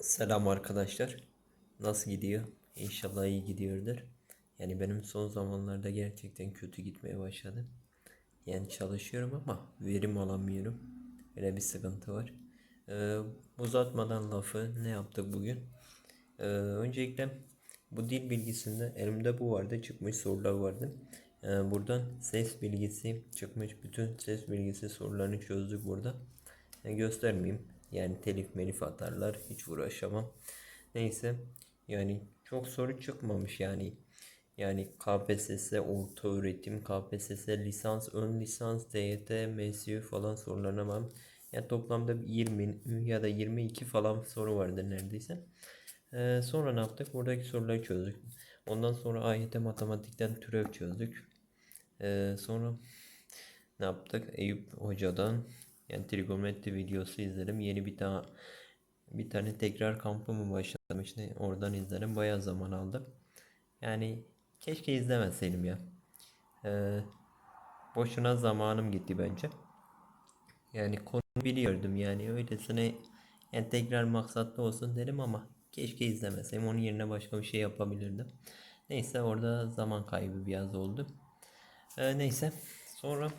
Selam arkadaşlar. Nasıl gidiyor? İnşallah iyi gidiyordur. Yani benim son zamanlarda gerçekten kötü gitmeye başladı. Yani çalışıyorum ama verim alamıyorum. Öyle bir sıkıntı var. Ee, uzatmadan lafı ne yaptık bugün? Ee, öncelikle bu dil bilgisinde elimde bu vardı. Çıkmış sorular vardı. Ee, buradan ses bilgisi çıkmış. Bütün ses bilgisi sorularını çözdük burada. Yani göstermeyeyim. Yani telif melif atarlar. Hiç uğraşamam. Neyse. Yani çok soru çıkmamış yani. Yani KPSS orta öğretim, KPSS lisans, ön lisans, TYT, MSU falan sorularına ben yani toplamda 20 ya da 22 falan soru vardı neredeyse. Ee, sonra ne yaptık? Buradaki soruları çözdük. Ondan sonra AYT matematikten türev çözdük. Ee, sonra ne yaptık? Eyüp Hoca'dan yani trigonometri videosu izledim. Yeni bir tane bir tane tekrar kampı mı başlamıştı? Oradan izledim. Bayağı zaman aldı. Yani keşke izlemeseydim ya. Ee, boşuna zamanım gitti bence. Yani konu biliyordum yani öylesine yani tekrar maksatlı olsun dedim ama keşke izlemeseydim. Onun yerine başka bir şey yapabilirdim. Neyse orada zaman kaybı biraz oldu. Ee, neyse sonra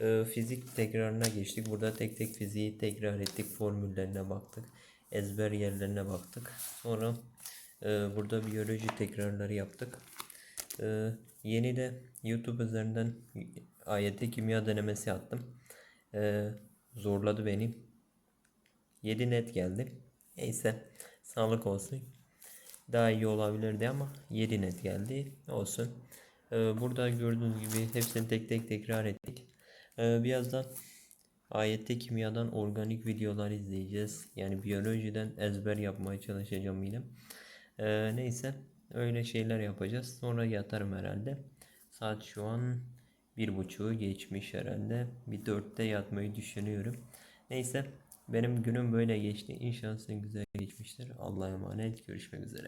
e, fizik tekrarına geçtik. Burada tek tek fiziği tekrar ettik. Formüllerine baktık. Ezber yerlerine baktık. Sonra e, burada biyoloji tekrarları yaptık. E, yeni de YouTube üzerinden AYT kimya denemesi attım. E, zorladı beni. 7 net geldi. Neyse sağlık olsun. Daha iyi olabilirdi ama 7 net geldi. Olsun. Ee, burada gördüğünüz gibi hepsini tek tek tekrar ettik. Ee, birazdan ayette kimyadan organik videolar izleyeceğiz. Yani biyolojiden ezber yapmaya çalışacağım yine. Ee, neyse öyle şeyler yapacağız. Sonra yatarım herhalde. Saat şu an bir buçuğu geçmiş herhalde. Bir dörtte yatmayı düşünüyorum. Neyse benim günüm böyle geçti. İnşallah sizin güzel geçmiştir. Allah'a emanet. Görüşmek üzere.